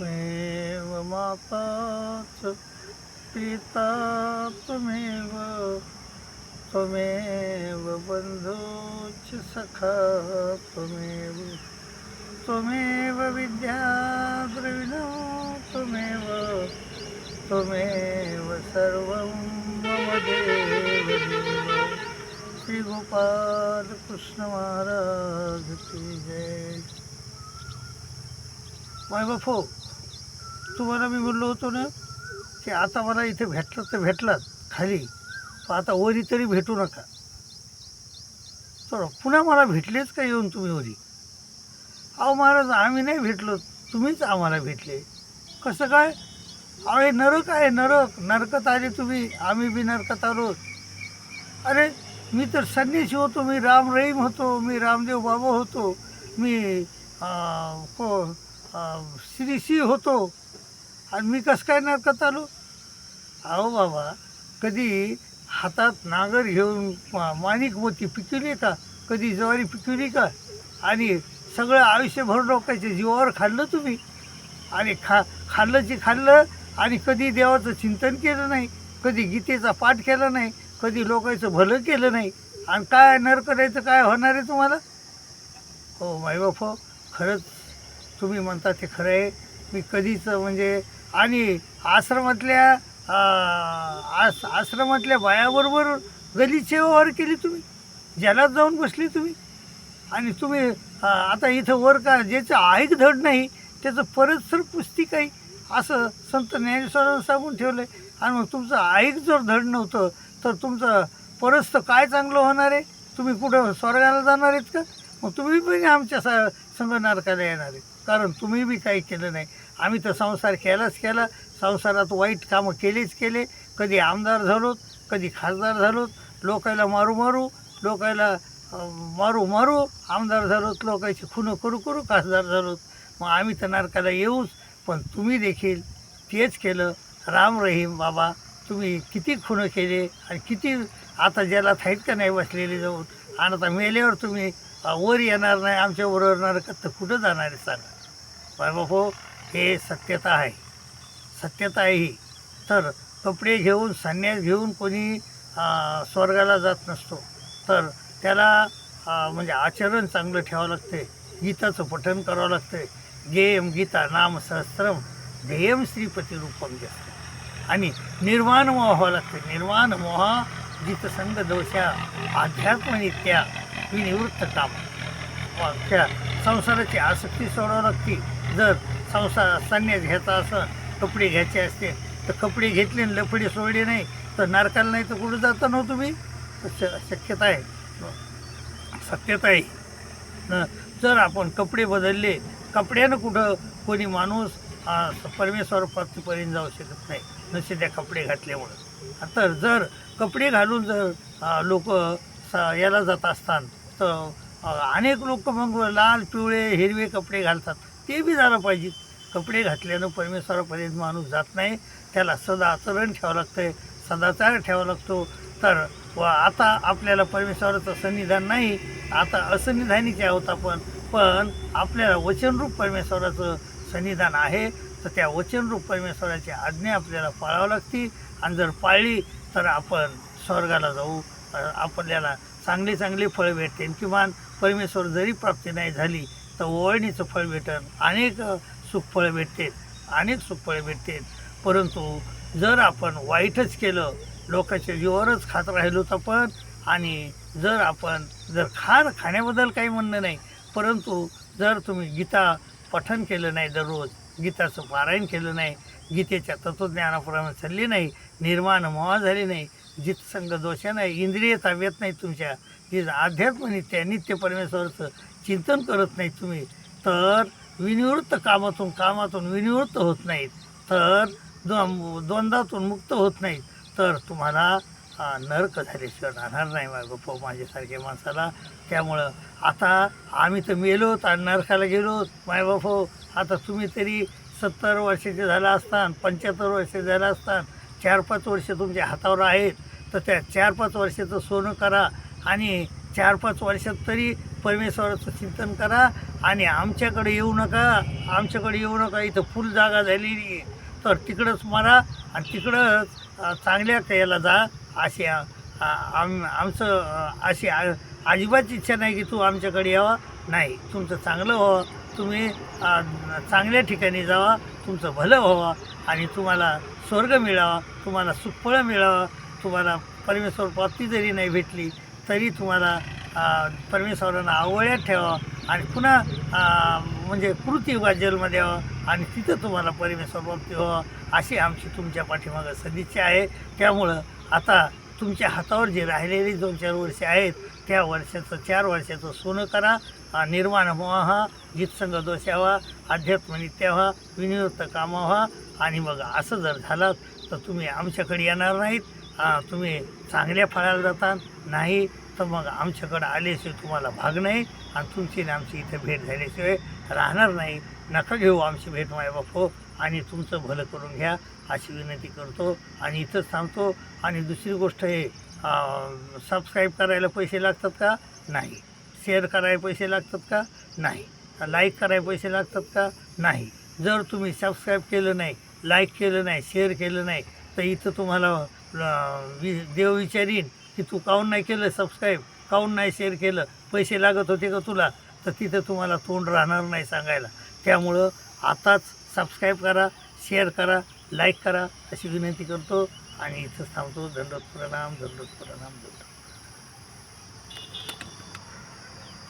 मेव माता च पिता त्वमेव त्वमेव बन्धुश्च सखा त्वमेव त्वमेव विद्या द्रविणो त्वमेव त्वमेव सर्वं मम देव देव कृष्ण महाराज की जय। माय बापो तुम्हाला मी म्हणलो होतो ना की आता मला इथे भेटलं तर भेटलात खाली. पण आता वरी तरी भेटू नका. तर पुन्हा मला भेटलेच का येऊन तुम्ही वरी? अहो महाराज आम्ही नाही भेटलो. तुम्हीच आम्हाला भेटले. कसं काय? अहो हे नरक आहे नरक. नरकत आले तुम्ही. आम्ही बी नरकत आलो. अरे मी तर संन्यासी होतो. मी राम रहीम होतो. मी रामदेव बाबा होतो. मी को श्री सी होतो. आणि मी कसं काय नरकत आलो? अहो बाबा कधी हातात नांगर घेऊन माणिक मोती पिकवली का? कधी ज्वारी पिकवली का? आणि सगळं आयुष्यभर लोकांच्या जीवावर खाल्लं तुम्ही? आणि खा खाल्लं जे खाल्लं आणि कधी देवाचं चिंतन केलं नाही कधी गीतेचा पाठ केला नाही कधी लोकांचं भलं केलं नाही आणि काय नरक करायचं काय होणार आहे तुम्हाला? हो माईबाप हो खरंच तुम्ही म्हणता ते खरं आहे. मी कधीच म्हणजे आणि आश्रमातल्या आस आश्रमातल्या बायाबरोबर गलीची व्यवहार केली तुम्ही. जलात जाऊन बसली तुम्ही. आणि तुम्ही आता इथं वर का ज्याचं ऐक धड नाही त्याचं परत सर पुस्तिक आहे असं संत ज्ञानेश्वरांना सांगून ठेवलं आहे आणि मग तुमचं ऐक जर धड नव्हतं तर तुमचं परत तर काय चांगलं होणार आहे? तुम्ही कुठं स्वर्गाला जाणार आहेत का? मग तुम्ही पण आमच्या स संघ नारकाला येणार आहे कारण तुम्ही बी काही केलं नाही. आम्ही तर संसार केलाच केला. संसारात वाईट कामं केलेच केले. कधी आमदार झालोत कधी खासदार झालोत. लोकायला मारू मारू लोकायला मारू मारू आमदार झालोत लोकांची खुनं करू करू खासदार झालोत. मग आम्ही तर नारकाला येऊच पण तुम्ही देखील तेच केलं. राम रहीम बाबा तुम्ही किती खुनं केले आणि किती आता ज्याला आहेत का नाही बसलेले जाऊन. आणि आता मेल्यावर तुम्ही वर येणार नाही आमच्याबरोबर नरकात तर कुठं जाणार आहे सांगा. बाबा हे सत्यता आहे. सत्यता आहे ही. तर कपडे घेऊन संन्यास घेऊन कोणी स्वर्गाला जात नसतो. तर त्याला म्हणजे आचरण चांगलं ठेवावं लागते. गीताचं पठन करावं लागतं. गेयम गीता नाम सहस्त्रम ध्येयम श्रीपती रूपम जास्त आणि निर्माण मोह व्हावं लागतं. निर्माण मोहा गीतसंग दोषा आध्यात्मनित्या विनिवृत्त काम. त्या संसाराची आसक्ती सोडावं लागते. जर संसार संन्यास घ्यायचा असं कपडे घ्यायचे असते तर कपडे घेतले आणि लफडी सोडले नाही तर नरकाला नाही तर कुठं जाता ना तुम्ही? तर श- शक्यता आहे. सत्यता आहे. न जर आपण कपडे बदलले कपड्यानं कुठं कोणी माणूस परमेश्वर प्राप्तीपर्यंत जाऊ शकत नाही नसे त्या कपडे घातल्यामुळं. तर जर कपडे घालून जर लोक याला जात असतात तर अनेक लोक मग लाल पिवळे हिरवे कपडे घालतात. ते बी झालं पाहिजे. कपडे घातल्यानं परमेश्वरापर्यंत माणूस जात नाही. त्याला सदा आचरण ठेवावं लागतं सदाचार ठेवावा लागतो. तर व आता आपल्याला परमेश्वराचं सन्निधान नाही. आता असन्निधानीचे आहोत आपण. पण आपल्याला वचनरूप परमेश्वराचं सन्निधान आहे. तर त्या वचनरूप परमेश्वराची आज्ञा आपल्याला पाळावं लागते. आणि जर पाळली तर आपण स्वर्गाला जाऊ. आपल्याला चांगले चांगले फळ भेटतील किमान परमेश्वर जरी प्राप्ती नाही झाली तर ओळणीचं फळ भेटेल अनेक सुखफळ सुखफळं भेटतील अनेक सुखफळं भेटतील. परंतु जर आपण वाईटच केलं लोकांच्या जीवावरच खात राहिलो तर पण आणि जर आपण जर खार खाण्याबद्दल काही म्हणणं नाही परंतु जर तुम्ही गीता पठन केलं नाही दररोज गीताचं पारायण केलं नाही गीतेच्या तत्त्वज्ञानाप्रमाणे चालली नाही निर्माण मोहा झाली नाही जितसंग दोषा नाही इंद्रिय ताब्यात नाही तुमच्या जे अध्यात्म नित्य नित्य परमेश्वरचं चिंतन करत नाही तुम्ही तर विनिवृत्त कामातून कामातून विनिवृत्त होत नाहीत तर द्व द्वंद्वातून मुक्त होत नाहीत तर तुम्हाला नरक झाल्याशिवाय राहणार नाही माझं माझ्यासारख्या माणसाला. त्यामुळं आता आम्ही तर मेलोत आणि नरकाला गेलोत मायबाप हो आता तुम्ही तरी सत्तर वर्षाचे झाला असतान पंच्याहत्तर वर्षाचे झाला असतान चार पाच वर्ष तुमच्या हातावर आहेत तर त्या चार पाच वर्षाचं सोनं करा आणि चार पाच वर्षात तरी परमेश्वराचं चिंतन करा आणि आमच्याकडे येऊ नका आमच्याकडे येऊ नका इथं फुल जागा झालेली तर तिकडंच मारा आणि तिकडंच चांगल्या याला जा अशी आम आमचं अशी अजिबात इच्छा नाही की तू आमच्याकडे यावा. नाही तुमचं चांगलं व्हावं. तुम्ही चांगल्या ठिकाणी जावा तुमचं भलं व्हावं आणि तुम्हाला स्वर्ग मिळावा तुम्हाला सुखफळं मिळावं. तुम्हाला परमेश्वर प्राप्ती जरी नाही भेटली तरी तुम्हाला परमेश्वरांना आवळ्यात ठेवा आणि पुन्हा म्हणजे कृती युगात जन्म द्यावा आणि तिथं तुम्हाला परमेश्वर प्राप्ती व्हावं अशी आमची तुमच्या पाठीमागं सदिच्छा आहे. त्यामुळं आता तुमच्या हातावर जे राहिलेली दोन चार वर्षे आहेत त्या वर्षाचं चार वर्षाचं सोनं करा निर्माण व्हा गीतसंग दोष दोषावा अध्यात्म व्हा विनिवृत्त कामा व्हा आणि मग असं जर झालं तर तुम्ही आमच्याकडे येणार नाहीत. तुम्ही चांगल्या फळाला जाता नाही तर मग आमच्याकडं आल्याशिवाय तुम्हाला भाग नाही आणि तुमची आणि आमची इथं भेट झाल्याशिवाय राहणार नाही. नका घेऊ आमची भेट माय बापो. आणि तुमचं भलं करून घ्या अशी विनंती करतो. आणि इथंच थांबतो. आणि दुसरी गोष्ट हे सबस्क्राईब करायला पैसे लागतात का? नाही. शेअर करायला पैसे लागतात का? नाही. लाईक करायला पैसे लागतात का? नाही. जर तुम्ही सबस्क्राईब केलं नाही लाईक केलं नाही शेअर केलं नाही तर इथं तुम्हाला वि देव विचारीन. की तू काऊन नाही केलं सबस्क्राईब काऊन नाही शेअर केलं? पैसे लागत होते का तुला? तर तिथं तुम्हाला तोंड राहणार नाही सांगायला. त्यामुळं आताच सबस्क्राईब करा शेअर करा लाईक करा अशी विनंती करतो. आणि इथंच थांबतो. दंडोत प्रणाम दंडोत प्रणाम. दंडोत